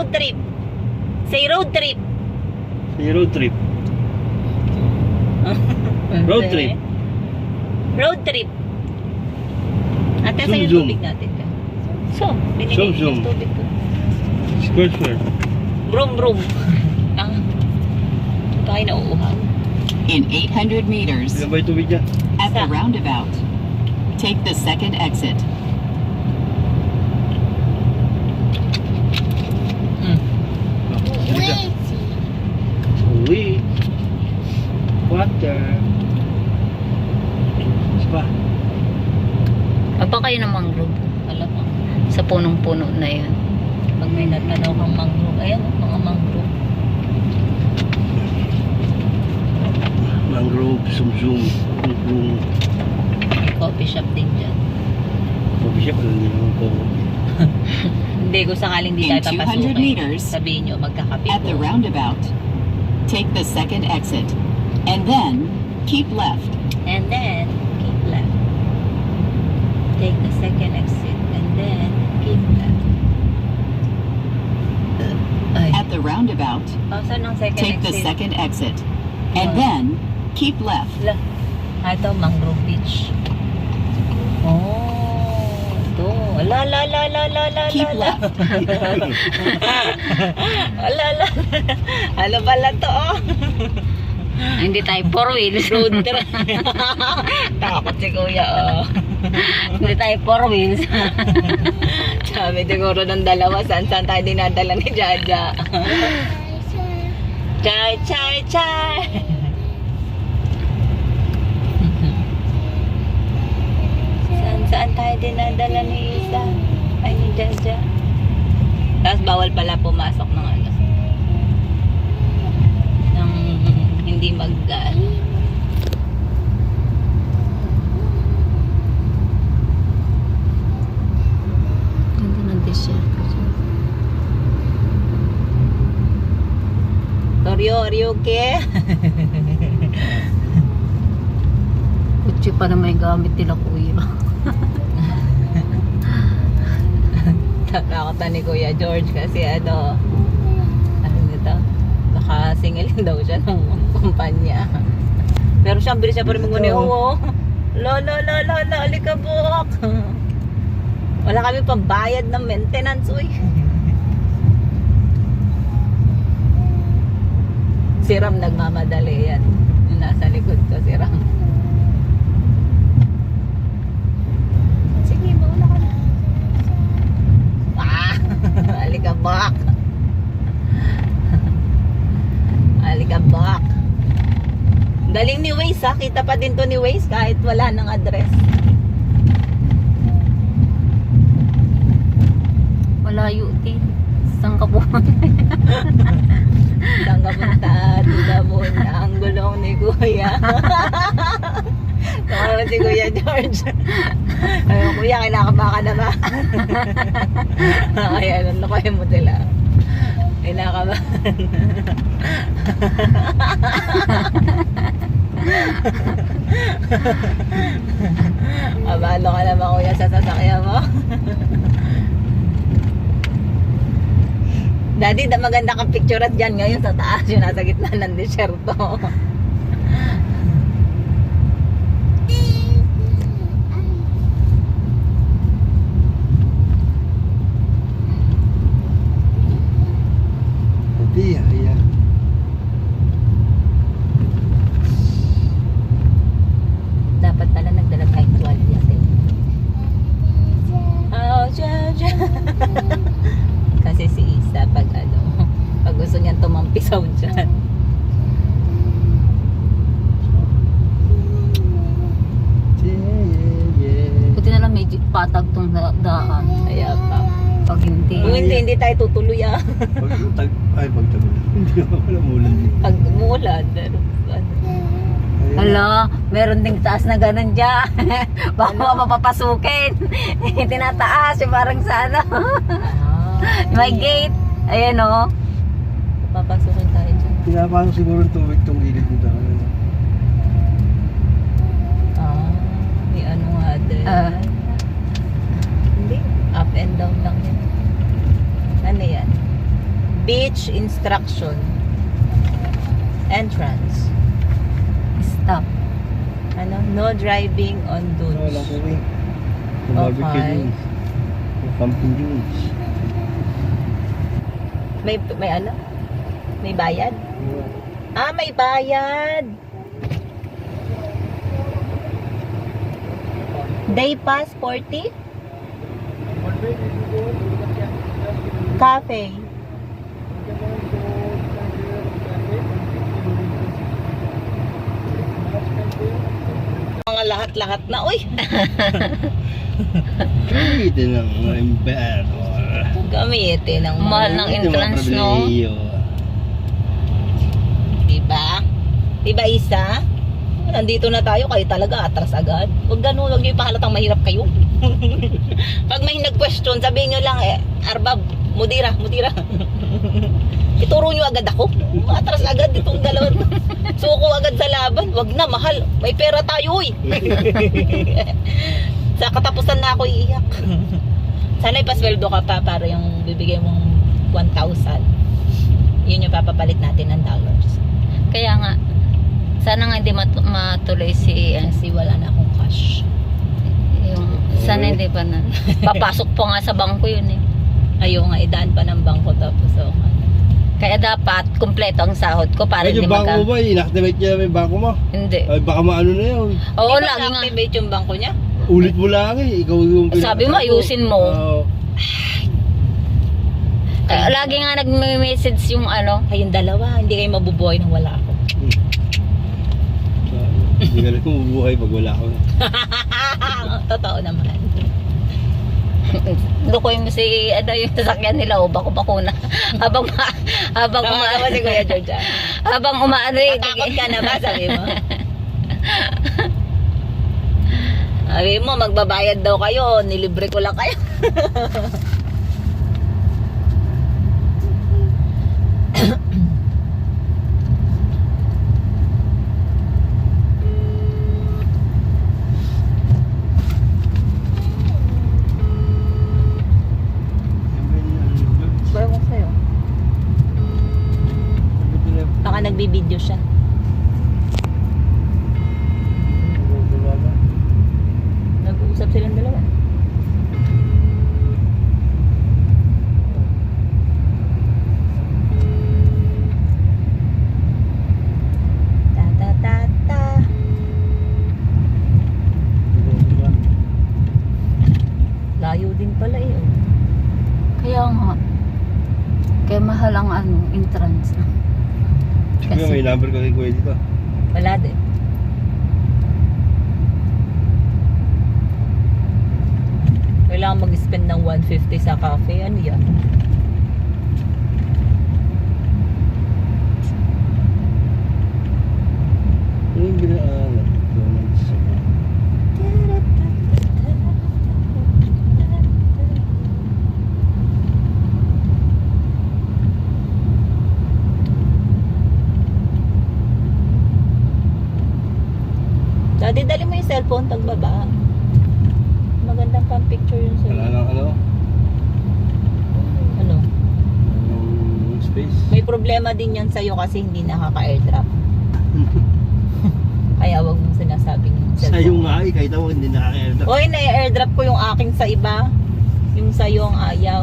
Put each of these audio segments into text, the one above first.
mo road trip. Say road trip. Say road trip. Road trip. Road trip. Ate, Zoom, yung zoom. tubig natin. So, binigay Zoom, zoom. yung tubig ko. Square square. Broom, broom. Ah. Tayo na uuhaw. In 800 meters, Ilan ba yung tubig niya? at the roundabout, take the second exit. Niya. Uwi. Water. Pa. Aba kayo ng mangrove. Alam mo. Sa punong-puno na yun. Pag may natanaw kang mangrove. Ayan, oh, mga mangrove. Mangrove, sumsum, kung May coffee shop din dyan. Coffee shop, alam niyo naman ko. Hindi, kung sakaling di tayo 200 papasukin. meters, Sabihin nyo, magkakape At the roundabout, take the second exit. And then, keep left. And then, keep left. Take the second exit. And then, keep left. Ay. At the roundabout, Oh, second take the exit? second exit. And Oh. then, keep left. La. Ah, ito, Mangrove Beach. Oh, ito. La, la, la, la, la, la, Keep la, la. left. Ala, ala. Ano pala to, oh? Hindi tayo four wheels. Road trip. Takot si kuya, oh. Hindi tayo four wheels. Sabi siguro ng dalawa, saan saan tayo dinadala ni Jaja. Chai, chai, chai. Saan saan tayo dinadala ni Isa? Ay, ni Jaja. Tapos bawal pala pumasok ng ano. Ng hindi mag ano. Ganda ng desierto dyan. Toryo, are you okay? Kutsi pa na may gamit nila kuya. Nakakata ni Kuya George kasi ano, ano nito, nakasingilin daw siya ng kumpanya. Pero siya, bilis siya pa rin magmuni, oo. La la la la la, alikabok. Wala kami pambayad ng maintenance, uy. Si Ram nagmamadali yan. Yung nasa likod ko, si Ram. Sige, mauna ka na. Ah! Alikabak! Alikabak! Ha. Kita pa din to ni Waze kahit wala ng address. Malayo din. Saan ka pumunta? Saan ka punta? Tila mo na ang gulong ni Kuya. Tama si Kuya George. Ay, Kuya, kinakabaka na ba? Ay, ano, ano kayo mo tila? Kinakabahan. Abalo ka naman kuya sa sasakyan mo. Daddy, da maganda kang picture at dyan ngayon sa taas yung nasa gitna ng disyerto. Hindi, iya. Dapat pala nagdala tayong tuwalya. Oh, Jaja. Kasi si Isa pag ano, pag gusto niyang tumampisaw dyan. Yeah, yeah, yeah. Buti na lang medyo patag tong da- daan. Kaya pa. Pag hindi. Kung hindi, hindi tayo tutuloy ah. Pag tag, ay, pag tag, hindi ako pala mulan din. Pag umulan, ano. Ayun. Hala, meron ding taas na ganun dyan. Baka mapapasukin. Tinataas yung parang sa ano. Ah, May gate. Ayan o. Papasukin tayo dyan. Pinapasok siguro ng tubig tong ilid nito. Ah, may ano nga din. Ah. Up and down lang yan. Ano yan? Beach instruction. Entrance. Stop. Ano? No driving on dunes. Sa barbecue Okay. camping dun. May, may ano? May bayad? Ah, may bayad! Day pass 40? Cafe. Mga lahat-lahat na. Uy! Ito ng mga emperor. Gamitin ng Mahal ng entrance, no? Diba? Diba Isa? Nandito na tayo, kayo talaga atras agad. Huwag ganun, huwag niyo ipahalatang mahirap kayo. Pag may nag-question, sabihin niyo lang, eh, Arbab, mudira, mudira. Ituro niyo agad ako. Atras agad itong dalawa. Suko agad sa laban. Wag na, mahal. May pera tayo, uy. sa katapusan na ako iiyak. Sana ipasweldo ka pa para yung bibigay mong 1,000. Yun yung papapalit natin ng dollars. Kaya nga, sana nga hindi mat- matuloy si, ano, Kasi wala na akong cash. yung, sana hindi pa na. Papasok pa nga sa bangko yun eh. Ayaw nga, idaan pa ng bangko tapos oh, ano. Kaya dapat, kumpleto ang sahod ko para Ay, hindi yung bangko magka... mo ba? Inactivate niya yung bangko mo. Hindi. Ay, baka maano na yun. Oo, Di ba lagi nga. na-activate yung bangko niya? Ulit mo lang eh. Ikaw yung Sabi mo, ayusin mo. Oo. Kaya lagi nga nag-message yung ano, Kayong dalawa, hindi kayo mabubuhay nang wala ako. Hindi ka rin mabubuhay pag wala ako. Totoo naman. lukoy mo si ano yung sasakyan nila o bako bako na habang ma- habang Tama uma, naman si Kuya Georgia. habang umaano eh Natakot ka na ba, sabi mo? Sabi mo, magbabayad daw kayo, nilibre ko lang kayo. Bawa ko sa'yo. Baka nagbibideo siya. Nag-uusap silang dalawa. Layo din pala eh. oh. kaya nga kaya mahal ang ano entrance Sige, may number ka kay Kuya dito. Wala din. Kailangan mag-spend ng 150 sa cafe. Ano yan? Daddy, dali mo yung cellphone pagbaba. Magandang pang picture yun Wala sa'yo. nang ano. Ano? Yung space. May problema din yan sa'yo kasi hindi nakaka-airdrop. Kaya wag mong sinasabing yung Sa'yo cellphone. nga eh. Kahit ako hindi nakaka-airdrop. Hoy, na-airdrop ko yung aking sa iba. Yung sa'yo ang ayaw.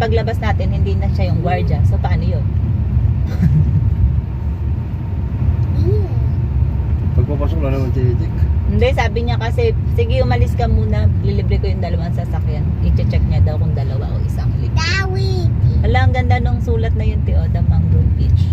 Paglabas natin, hindi na siya yung gwardiya. So, paano yun? Pagpapasok lang naman tinitik. Hindi, sabi niya kasi, sige umalis ka muna, lilibre ko yung dalawang sasakyan. I-check niya daw kung dalawa o isang libre. Wala, ang ganda nung sulat na yun, Tioda Mangrove Beach.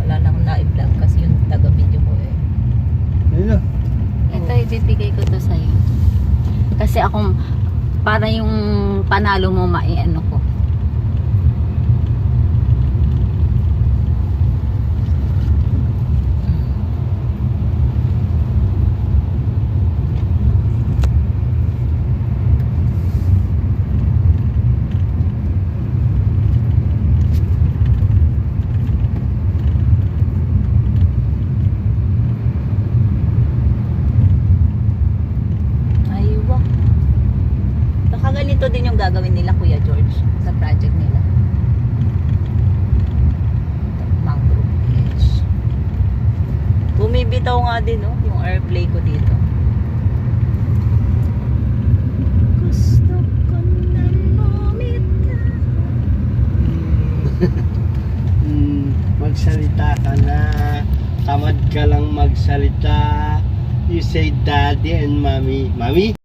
Wala na akong na-vlog kasi yung taga-video ko eh. Ayun na. ito ibibigay ko to sa'yo kasi akong para yung panalo mo maiano ko Ganito din yung gagawin nila Kuya George sa project nila. Mangrove Beach. Bumibitaw nga din no, yung airplay ko dito. Gusto ko na lumitaw. Hmm, magsalita ka na. Tamad ka lang magsalita. You say daddy and mommy. Mommy?